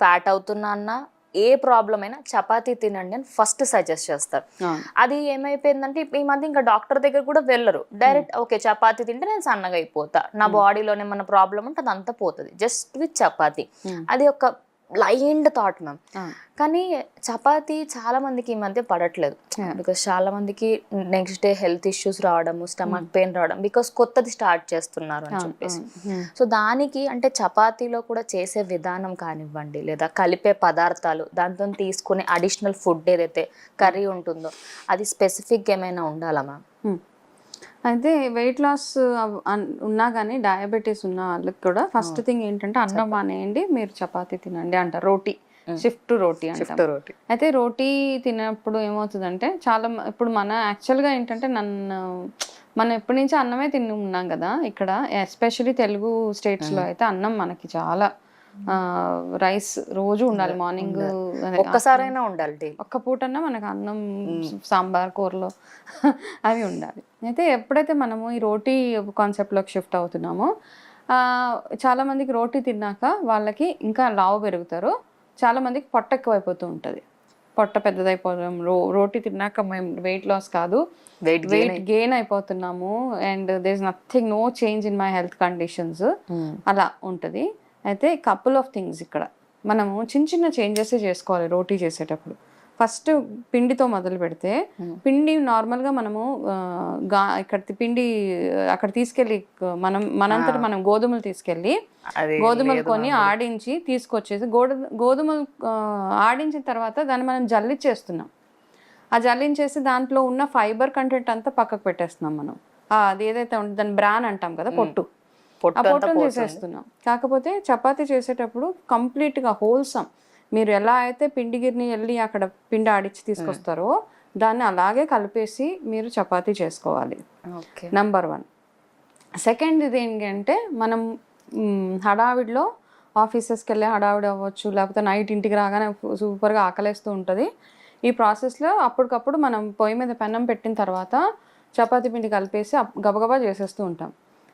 Fat అవుతున్నా అన్నా ఏ problem అయినా చపాతీ తినండి అని ఫస్ట్ సజెస్ట్ చేస్తారు. అది ఏమైపోయిందంటే ఈ మధ్య ఇంకా డాక్టర్ దగ్గర కూడా వెళ్ళరు. డైరెక్ట్ ఓకే చపాతీ తింటే నేను సన్నగా అయిపోతా. నా బాడీలోనే మన ప్రాబ్లం ఉంటే అదంతా పోతుంది. Just with chapati. Hmm. అది ఒక బ్లైండ్ థాట్ మ్యామ్. కానీ చపాతీ చాలా మందికి ఈ మధ్య పడట్లేదు. బికాస్ చాలా మందికి నెక్స్ట్ డే హెల్త్ ఇష్యూస్ రావడము స్టమక్ పెయిన్ రావడం బికాస్ కొత్తది స్టార్ట్ చేస్తున్నారు అని చెప్పేసి. Hmm. సో దానికి అంటే చపాతీలో కూడా చేసే విధానం కానివ్వండి లేదా కలిపే పదార్థాలు దాంతో తీసుకునే అడిషనల్ ఫుడ్ ఏదైతే కర్రీ ఉంటుందో అది స్పెసిఫిక్ ఏమైనా ఉండాలా మ్యామ్ Hmm. అయితే వెయిట్ లాస్ ఉన్నా కానీ డయాబెటీస్ ఉన్న వాళ్ళకి కూడా ఫస్ట్ థింగ్ ఏంటంటే అన్నం మానేయండి మీరు చపాతీ తినండి అంటారు. రోటీ. షిఫ్ట్ రోటీ అంటాం. రోటీ. అయితే రోటీ తినప్పుడు ఏమవుతుందంటే చాలా ఇప్పుడు మన యాక్చువల్గా ఏంటంటే నన్ను మనం ఎప్పటి నుంచి అన్నమే తిని ఉన్నాం కదా ఇక్కడ ఎస్పెషలీ తెలుగు స్టేట్స్లో అయితే అన్నం మనకి చాలా రైస్ రోజు ఉండాలి మార్నింగ్ ఒక్కసారైనా ఉండాలి ఒక్క పూటన్నా మనకు అన్నం సాంబార్ కూరలు అవి ఉండాలి. అయితే ఎప్పుడైతే మనము ఈ రోటీ కాన్సెప్ట్లోకి షిఫ్ట్ అవుతున్నామో ఆ, చాలా మందికి రోటీ తిన్నాక వాళ్ళకి ఇంకా లావు పెరుగుతారు. చాలా మందికి పొట్ట ఎక్కువైపోతూ ఉంటుంది. పొట్ట పెద్దదైపోవడం రో రోటీ తిన్నాక మేము వెయిట్ లాస్ కాదు. Weight weight gain అయిపోతున్నాము. And there is nothing no change in my health conditions అలా ఉంటుంది. అయితే కపుల్ ఆఫ్ థింగ్స్ ఇక్కడ. మనము చిన్న చిన్న చేంజెస్ చేసుకోవాలి రోటీ చేసేటప్పుడు. ఫస్ట్ పిండితో మొదలు పెడితే Hmm. పిండి నార్మల్గా మనము గా ఇక్కడ పిండి అక్కడ తీసుకెళ్ళి మనం మనంతట మనం గోధుమలు తీసుకెళ్ళి గోధుమలు కొని. ఆడించి తీసుకొచ్చేసి గోధు గోధుమలు ఆడించిన తర్వాత దాన్ని మనం జల్లిచ్చేస్తున్నాం. ఆ జల్లించేసి దాంట్లో ఉన్న ఫైబర్ కంటెంట్ అంతా పక్కకు పెట్టేస్తున్నాం మనం. అది ఏదైతే ఉంటుంది దాన్ని బ్రాన్ అంటాం కదా పొట్టు. ఆ పొట్టు. తీసేస్తున్నాం. కాకపోతే చపాతీ చేసేటప్పుడు కంప్లీట్గా హోల్సమ్. మీరు ఎలా అయితే పిండి గిర్ని వెళ్ళి అక్కడ పిండి ఆడిచ్చి తీసుకొస్తారో దాన్ని అలాగే కలిపేసి మీరు చపాతీ చేసుకోవాలి. ఓకే. నంబర్ వన్ సెకండ్ ఇది ఏంటంటే మనం హడావిడిలో ఆఫీసెస్కి వెళ్ళే హడావిడి అవ్వచ్చు లేకపోతే నైట్ ఇంటికి రాగానే సూపర్గా ఆకలేస్తూ ఉంటుంది. ఈ ప్రాసెస్లో అప్పటికప్పుడు మనం పొయ్యి మీద పెన్నం పెట్టిన తర్వాత చపాతీ పిండి కలిపేసి గబగబా చేసేస్తూ ఉంటాం.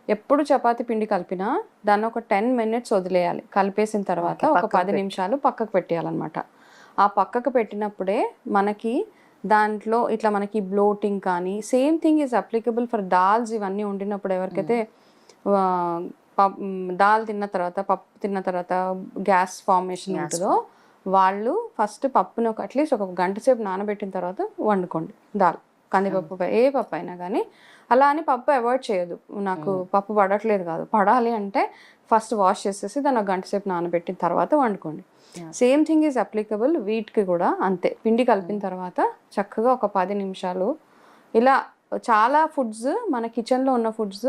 ఎప్పుడు చపాతీ పిండి కలిపినా దాన్ని ఒక టెన్ మినిట్స్ వదిలేయాలి. కలిపేసిన తర్వాత ఒక పది నిమిషాలు పక్కకు పెట్టేయాలన్నమాట. ఆ పక్కకు పెట్టినప్పుడే మనకి దాంట్లో ఇట్లా మనకి బ్లోటింగ్ కానీ same thing is applicable for dals ఇవన్నీ వండినప్పుడు ఎవరికైతే మ్, దాల్ తిన్న తర్వాత పప్పు తిన్న తర్వాత గ్యాస్ ఫార్మేషన్ ఉంటుందో వాళ్ళు ఫస్ట్ పప్పును ఒక అట్లీస్ట్ ఒక గంట సేపు నానబెట్టిన తర్వాత వండుకోండి దాల్. కందిపప్పు ఏ పప్పు అయినా కానీ అలా అని పప్పు అవాయిడ్ చేయదు నాకు పప్పు పడట్లేదు కాదు. పడాలి అంటే ఫస్ట్ వాష్ చేసేసి దాన్ని ఒక గంట సేపు నానబెట్టిన తర్వాత వండుకోండి. సేమ్ థింగ్ ఈజ్ అప్లికబుల్ వీట్కి కూడా అంతే. పిండి కలిపిన తర్వాత చక్కగా ఒక పది నిమిషాలు ఇలా చాలా ఫుడ్స్ మన కిచెన్లో ఉన్న ఫుడ్స్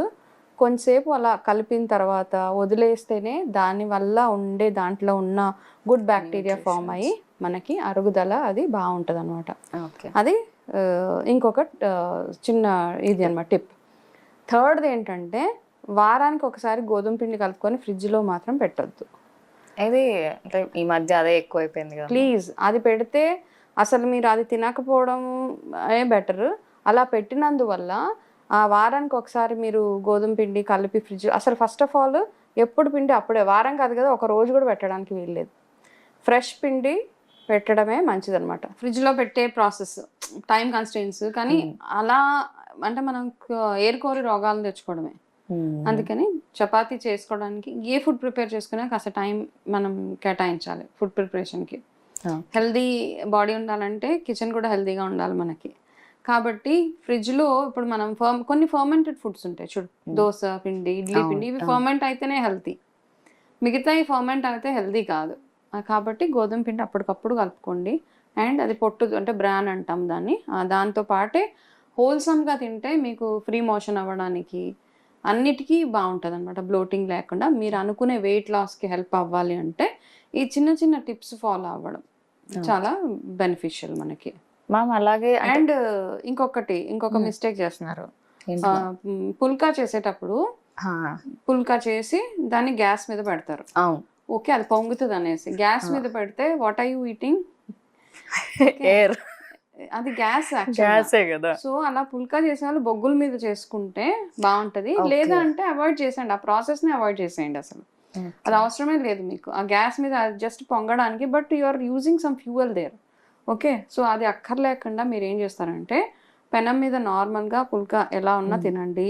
కొంతసేపు అలా కలిపిన తర్వాత వదిలేస్తేనే దానివల్ల ఉండే దాంట్లో ఉన్న గుడ్ బ్యాక్టీరియా ఫామ్ అయ్యి మనకి అరుగుదల అది బాగుంటుంది అనమాట ఓకే. అది ఇంకొక చిన్న ఇది అనమాట టిప్. థర్డ్ది ఏంటంటే వారానికి ఒకసారి గోధుమ పిండి కలుపుకొని ఫ్రిడ్జ్లో మాత్రం పెట్టొద్దు. ఇది అంటే ఈ మధ్య అదే ఎక్కువైపోయింది కదా. ప్లీజ్ అది పెడితే అసలు మీరు అది తినకపోవడం బెటర్. అలా పెట్టినందువల్ల ఆ వారానికి ఒకసారి మీరు గోధుమ పిండి కలిపి ఫ్రిడ్జ్ అసలు ఫస్ట్ ఆఫ్ ఆల్ ఎప్పుడు పిండి అప్పుడే వారం కాదు కదా ఒక రోజు కూడా పెట్టడానికి వీల్లేదు. ఫ్రెష్ పిండి పెట్టడమే మంచిదన్నమాట. ఫ్రిడ్జ్లో పెట్టే ప్రాసెస్ టైం కన్స్టెన్స్ కానీ అలా అంటే మనం ఏరుకోరి రోగాలను తెచ్చుకోవడమే. అందుకని చపాతీ చేసుకోవడానికి ఏ ఫుడ్ ప్రిపేర్ చేసుకున్నా కాస్త టైం మనం కేటాయించాలి ఫుడ్ ప్రిపరేషన్కి. Ah. హెల్దీ బాడీ ఉండాలంటే కిచెన్ కూడా హెల్దీగా ఉండాలి మనకి. కాబట్టి ఫ్రిడ్జ్లో ఇప్పుడు మనం ఫర్మ్ కొన్ని ఫర్మెంటెడ్ ఫుడ్స్ ఉంటాయి చూడు దోశ పిండి ఇడ్లీ పిండి ఇవి. ఫర్మెంట్ అయితేనే హెల్తీ. మిగతా ఈ ఫర్మెంట్ అయితే హెల్దీ కాదు. కాబట్టి గోధుమ పిండి అప్పటికప్పుడు కలుపుకోండి. అండ్ అది పొట్టు అంటే బ్రాన్ అంటాం దాన్ని. దాంతో పాటే హోల్సమ్గా తింటే మీకు ఫ్రీ మోషన్ అవ్వడానికి అన్నిటికీ బాగుంటుంది అనమాట బ్లోటింగ్ లేకుండా మీరు అనుకునే వెయిట్ లాస్కి హెల్ప్ అవ్వాలి అంటే ఈ చిన్న చిన్న టిప్స్ ఫాలో అవ్వడం చాలా బెనిఫిషియల్ మనకి. మ్యామ్ అలాగే అండ్ ఇంకొకటి ఇంకొక మిస్టేక్ చేస్తున్నారు. పుల్కా చేసేటప్పుడు పుల్కా చేసి దాన్ని గ్యాస్ మీద పెడతారు. అవును. ఓకే అది పొంగుతుంది అనేసి గ్యాస్ మీద పెడితే what are you eating? Air. అది గ్యాస్ గ్యాసే కదా. సో అలా పుల్కా చేసే వాళ్ళు బొగ్గుల మీద చేసుకుంటే బాగుంటది. లేదా అంటే అవాయిడ్ చేసేయండి. ఆ ప్రాసెస్ని అవాయిడ్ చేసేయండి అసలు. అది అవసరమే లేదు మీకు. ఆ గ్యాస్ మీద just పొంగడానికి but you are using some fuel there. Okay? So అది అక్కర్లేకుండా మీరు ఏం చేస్తారంటే పెనం మీద నార్మల్గా పుల్కా ఎలా ఉన్నా తినండి.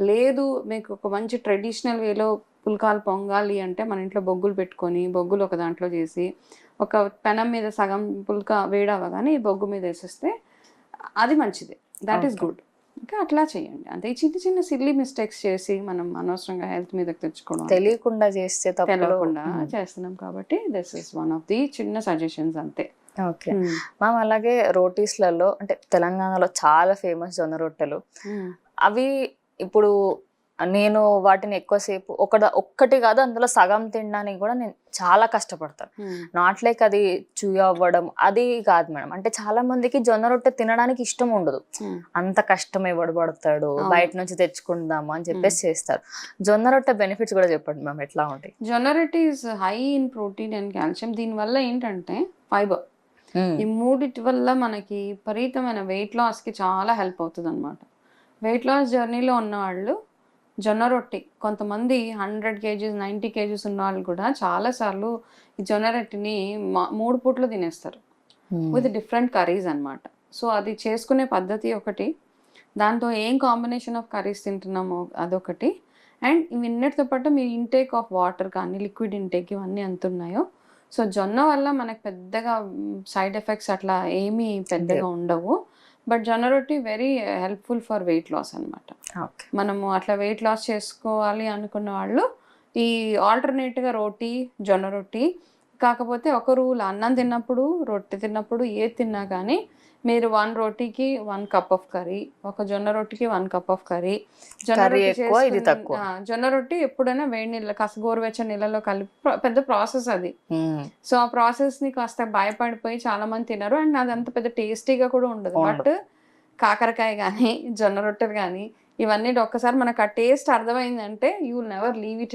లేదు మీకు ఒక మంచి ట్రెడిషనల్ వేలో పుల్కాలు పొంగాలి అంటే మన ఇంట్లో బొగ్గులు పెట్టుకొని బొగ్గులు ఒక దాంట్లో చేసి ఒక పెనం మీద సగం పుల్కా వేడవగానే ఈ బొగ్గు మీద వేసేస్తే అది మంచిది. దట్ ఈస్ గుడ్ ఇంకా అట్లా చేయండి. అంటే ఈ చిన్న చిన్న సిల్లీ మిస్టేక్స్ చేసి మనం అనవసరంగా హెల్త్ మీదకి తెచ్చుకోవడం తెలియకుండా చేస్తే తెలియకుండా చేస్తున్నాం కాబట్టి this is one of the చిన్న సజెషన్స్ అంతే. ఓకే మ్యామ్ అలాగే రోటీస్లలో అంటే తెలంగాణలో చాలా ఫేమస్ జొన్న రొట్టెలు. అవి ఇప్పుడు నేను వాటిని ఎక్కువసేపు ఒక ఒక్కటి కాదు అందులో సగం తినడానికి కూడా నేను చాలా కష్టపడతాను. నాట్ లైక్ అది చూయ అవ్వడం అది కాదు మేడం. అంటే చాలా మందికి జొన్న రొట్టె తినడానికి ఇష్టం ఉండదు. అంత కష్టం ఎవడు పడతాడు. బయట నుంచి తెచ్చుకుందాము అని చెప్పేసి చేస్తారు. జొన్న రొట్టె బెనిఫిట్స్ కూడా చెప్పండి మ్యామ్ ఎట్లా ఉంటాయి? జొన్న రొట్టె is high in protein and calcium. దీనివల్ల ఏంటంటే ఫైబర్. ఈ మూడిటి వల్ల మనకి విపరీతమైన వెయిట్ లాస్కి చాలా హెల్ప్ అవుతుంది అనమాట వెయిట్ లాస్ జర్నీలో ఉన్న వాళ్ళు జొన్న రొట్టి. కొంతమంది హండ్రెడ్ కేజీస్ నైంటీ కేజీస్ ఉన్న వాళ్ళు కూడా చాలాసార్లు ఈ జొన్న రొట్టిని మూడు పూట్లు తినేస్తారు. విత్ డిఫరెంట్ కర్రీస్ అన్నమాట. సో అది చేసుకునే పద్ధతి ఒకటి. దాంతో ఏం కాంబినేషన్ ఆఫ్ కర్రీస్ తింటున్నామో అదొకటి. అండ్ ఇవన్నిటితో పాటు మీ ఇంటేక్ ఆఫ్ వాటర్ కానీ లిక్విడ్ ఇంటేక్ ఇవన్నీ ఎంత ఉన్నాయో సో జొన్న వల్ల మనకు పెద్దగా సైడ్ ఎఫెక్ట్స్ అట్లా ఏమీ పెద్దగా ఉండవు. బట్ జొన్న రొట్టి very helpful for weight loss అన్నమాట. ఓకే. మనము అట్లా వెయిట్ లాస్ చేసుకోవాలి అనుకున్న వాళ్ళు ఈ ఆల్టర్నేట్గా రోటీ జొన్న రొట్టి కాకపోతే ఒక రూల్ అన్నం తిన్నప్పుడు రొట్టె తిన్నప్పుడు ఏది తిన్నా కానీ మీరు వన్ రోటీకి వన్ కప్ ఆఫ్ కర్రీ ఒక జొన్న రొట్టికి వన్ కప్ ఆఫ్ కర్రీ. జొన్న రొట్టి జొన్న రొట్టి ఎప్పుడైనా వేడి నీళ్ళ కాస్త గోరువెచ్చని నీళ్ళలో కలిపి పెద్ద ప్రాసెస్ అది. సో ఆ ప్రాసెస్ని కాస్త భయపడిపోయి చాలా మంది తినరు అండ్ అది అంత పెద్ద టేస్టీగా కూడా ఉండదు. బట్ కాకరకాయ కానీ జొన్న రొట్టెలు కానీ ఇవన్నీ ఒక్కసారి మనకు ఆ టేస్ట్ అర్థమైందంటే you will never leave it in